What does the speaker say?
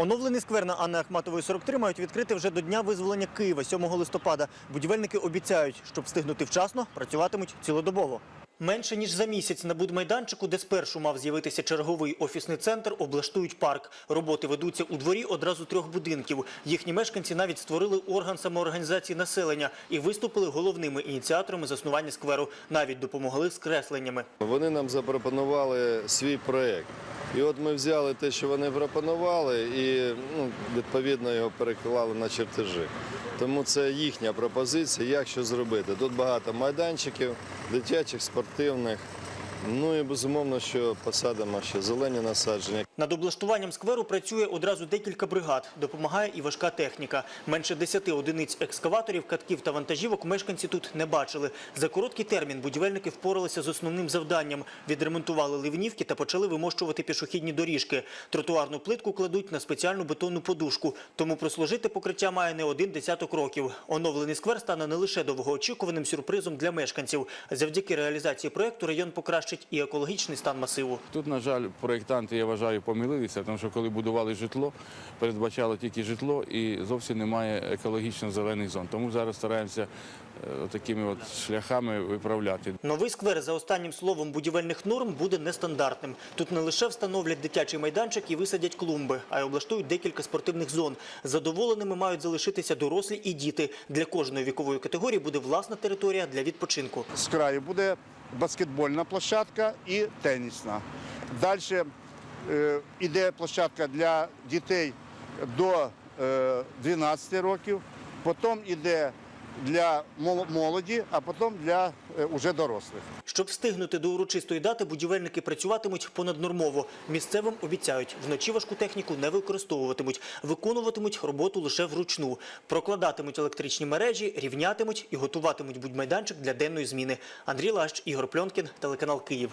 Оновлений сквер на Анни Ахматової 43 мають відкрити вже до дня визволення Києва 7 листопада. Будівельники обіцяють, щоб встигнути вчасно, працюватимуть цілодобово. Менше ніж за місяць на будмайданчику, де спершу мав з'явитися черговий офісний центр, облаштують парк. Роботи ведуться у дворі одразу трьох будинків. Їхні мешканці навіть створили орган самоорганізації населення і виступили головними ініціаторами заснування скверу. Навіть допомогли з кресленнями. Вони нам запропонували свій проєкт. І от ми взяли те, що вони пропонували, і ну, відповідно його переклали на чертежі. Тому це їхня пропозиція, як що зробити. Тут багато майданчиків, дитячих, спортивних. Ну і безумовно, що посадимо ще зелені насадження. Над облаштуванням скверу працює одразу декілька бригад. Допомагає і важка техніка. Менше 10 одиниць екскаваторів, катків та вантажівок мешканці тут не бачили. За короткий термін будівельники впоралися з основним завданням. Відремонтували ливнівки та почали вимощувати пішохідні доріжки. Тротуарну плитку кладуть на спеціальну бетонну подушку. Тому прослужити покриття має не один десяток років. Оновлений сквер стане не лише довгоочікуваним сюрпризом для мешканців. Завдяки реалізації проєкту район покращить і екологічний стан масиву. Тут, на жаль, проєктанти, я вважаю, помилилися, тому що коли будували житло, передбачали тільки житло і зовсім немає екологічно зелених зон. Тому зараз стараємося е, такими от шляхами виправляти. Новий сквер за останнім словом будівельних норм буде нестандартним. Тут не лише встановлять дитячий майданчик і висадять клумби, а й облаштують декілька спортивних зон. Задоволеними мають залишитися дорослі і діти. Для кожної вікової категорії буде власна територія для відпочинку. з краю буде баскетбольна площадка і тенісна. Далі е, йде площадка для дітей до е, 12 років, потім йде для молоді, а потім для е, уже дорослих. Щоб встигнути до урочистої дати, будівельники працюватимуть понаднормово. Місцевим обіцяють, вночі важку техніку не використовуватимуть, виконуватимуть роботу лише вручну. Прокладатимуть електричні мережі, рівнятимуть і готуватимуть будьмайданчик для денної зміни. Андрій Лащ, Ігор Пльонкін, телеканал Київ.